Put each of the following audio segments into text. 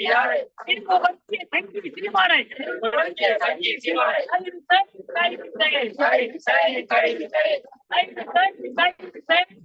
யாரை சினிமா பற்றிய தங்கி சினிமானை உலகிய சங்கி சிவானை கைது செய் கைது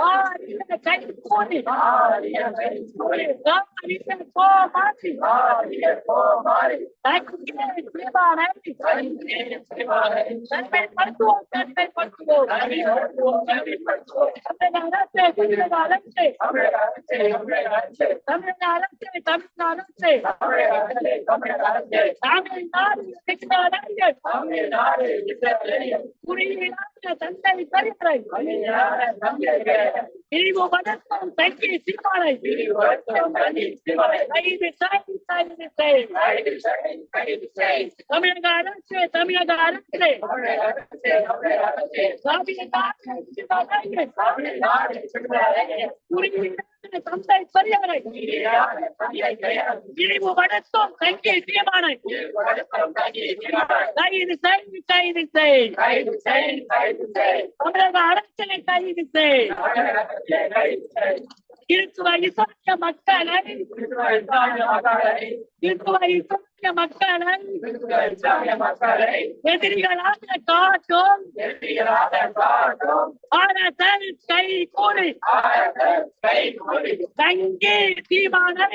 Maria Caipone, Vivo வணக்கம் தஞ்சை சீமானை கைது சாதி சாதி தமிழக அரசு தமிழக அரசு குறிப்பிட்ட தந்தை பெரியாரை இழிவு வடத்தோம் தங்கி சீமானை கைது செய் கைது செய் தமிழக அரசியலை கைது செய் இருக்கு வைசாக்கிய மக்களை. இருக்கு வைசாக்கிய மக்களை. எதிரிகளாக காட்டும் பாரதல் கை கூறி தங்கி தீமான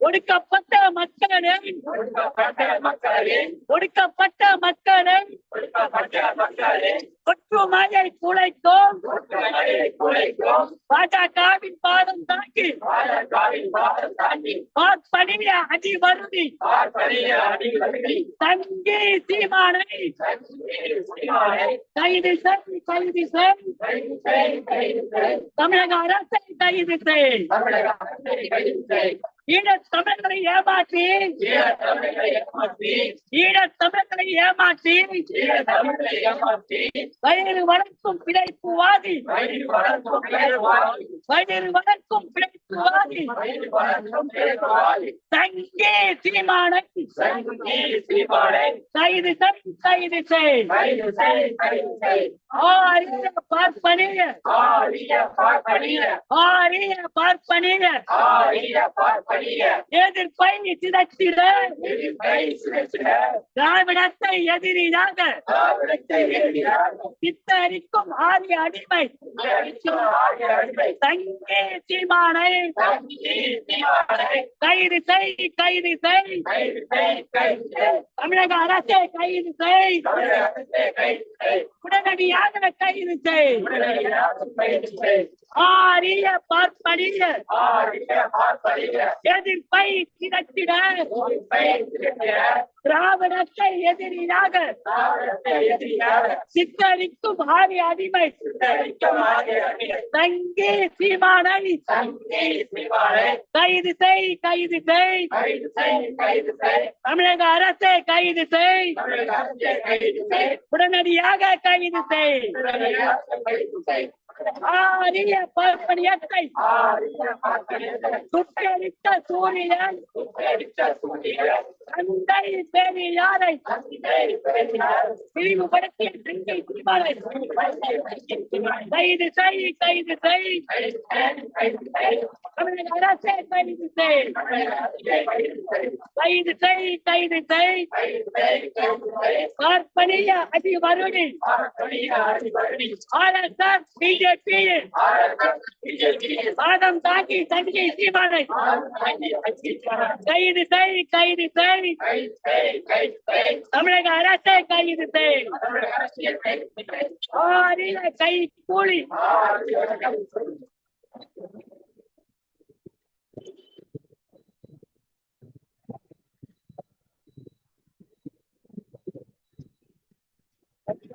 ஒடுக்கப்பட்ட மக்களின் ஒடுக்கப்பட்ட மக்களின் ஒற்றுமையை குலைக்கும் பாஜகவின் பாதம் தாக்கி பாஜகவின் பாதம் தாக்கி और परिय हटि वरुणि और परिय हटि वरुणि संगे सीमा संगे सीमा कई दिशा कई दिशा कई दिशा कई दिशा तमिलगारा से कई दिशा तमिलगारा से कई दिशा ஈழத் தமிழர்களை ஏமாற்றி ஈழத் தமிழர்களை ஏமாற்றி வயிறு வளர்க்கும் பிழைப்புவாதி வயிறு வளர்க்கும் பிழைப்புவாதி தங்கே சீமானை கைது கைது செய். ஆரிய பார்ப்பனிய ஆரிய பார்ப்பனிய ஆரிய பார்ப்பனிய ஆரிய பார்ப்பனிய எதிர்ப்பை சிதைத்திட திராவிடத்தை எதிரியாக. சித்தரிக்கும் ஆரிய அடிமை. தங்கே சீமானை. கைது செய் கைது செய். தமிழக அரசை கைது செய். உடனடியாக கைது செய். ஆரிய பார்ப்பனிய ஆரிய பார்ப்பனிய எதிர்ப்பை திரட்டிட திராவிடத்தை எதிரியாக. சித்தரிக்கும் ஆரிய அடிமை. தங்கி சீமானை. கைது செய் கைது செய். தமிழக அரசை கைது செய். உடனடியாக கைது செய். ஆரிய பார்ப்பனியத்தை. சுட்டெரித்த சூரியன். தந்தை பெரியாரை பிரிவுபடுத்திய தங்கை குமாரன் கைது செய் கைது செய். தமிழக அரசே கைது செய். கைது செய். கைது செய் பார்ப்பனிய அதிவருணி ஆர்எஸ்எஸ் பிடி बीजेपी भारत ताकि संघी सीमा नहीं कई सही कई सही हमने का रस है कई सही और कई पूरी